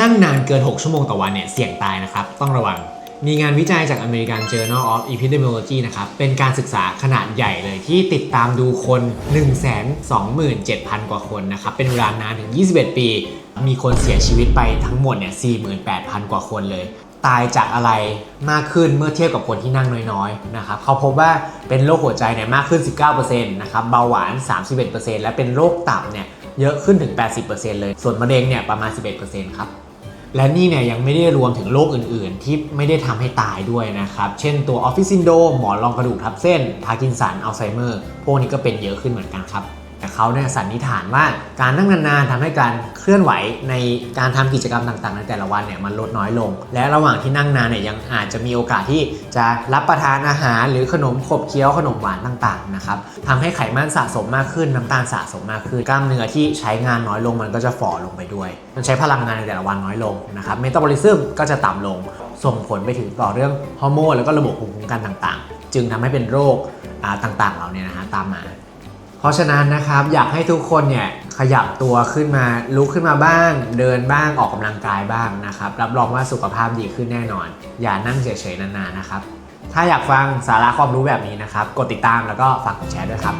นั่งนานเกิน 6 ชั่วโมงต่อวันเนี่ยเสี่ยงตายนะครับ ต้องระวัง มีงานวิจัยจาก American Journal of Epidemiology นะครับ เป็นการศึกษาขนาดใหญ่เลยที่ติดตามดูคน 127,000 กว่าคนนะครับ เป็นเวลานานถึง 21 ปี มีคนเสียชีวิตไปทั้งหมดเนี่ย 48,000 กว่าคนเลย ตายจากอะไรมากขึ้นเมื่อเทียบกับคนที่นั่งน้อยๆนะครับเขาพบว่าเป็นโรคหัวใจเนี่ยมากขึ้น 19%นะครับเบาหวาน 31%และเป็นโรคตับเนี่ยเยอะขึ้นถึง 80%เลย ส่วนมะเร็งเนี่ยประมาณ 11%ครับ และนี่เนี่ยยังไม่ได้รวมถึงโรคอื่นๆ ที่ไม่ได้ทำให้ตายด้วยนะครับ เช่นตัวออฟฟิศซินโดมหมอนรองกระดูกทับเส้นพาร์กินสันอัลไซเมอร์พวกนี้ก็เป็นเยอะขึ้นเหมือนกันครับ เขาเนี่ยสันนิษฐานว่าการนั่งนานๆทำให้การเคลื่อนไหวในการทำกิจกรรมต่างๆ ในแต่ละวันเนี่ยมันลดน้อยลง และระหว่างที่นั่งนานเนี่ยยังอาจจะมีโอกาสที่จะรับประทานอาหาร หรือขนมขบเคี้ยวขนมหวานต่างๆนะครับทำให้ไขมันสะสมมากขึ้นน้ำตาลสะสมมากขึ้นกล้ามเนื้อที่ใช้งานน้อยลงมันก็จะฝ่อลงไปด้วย มันใช้พลังงานในแต่ละวันน้อยลงนะครับเมตาบอลิซึมก็จะต่ำลงส่งผลไปถึงต่อเรื่องฮอร์โมนแล้วก็ระบบภูมิคุ้มกันต่างๆ จึงทำให้เป็นโรคต่างๆ เหล่านี้นะฮะตามมา เพราะฉะนั้นนะครับอยากให้ทุกคนเนี่ยขยับตัวขึ้นมาลุกขึ้นมาบ้าง เดินบ้างออกกำลังกายบ้างนะครับ รับรองว่าสุขภาพดีขึ้นแน่นอน อย่านั่งเฉยๆนานๆนะครับ ถ้าอยากฟังสาระความรู้แบบนี้นะครับ กดติดตามแล้วก็ฝากกดแชร์ด้วยครับ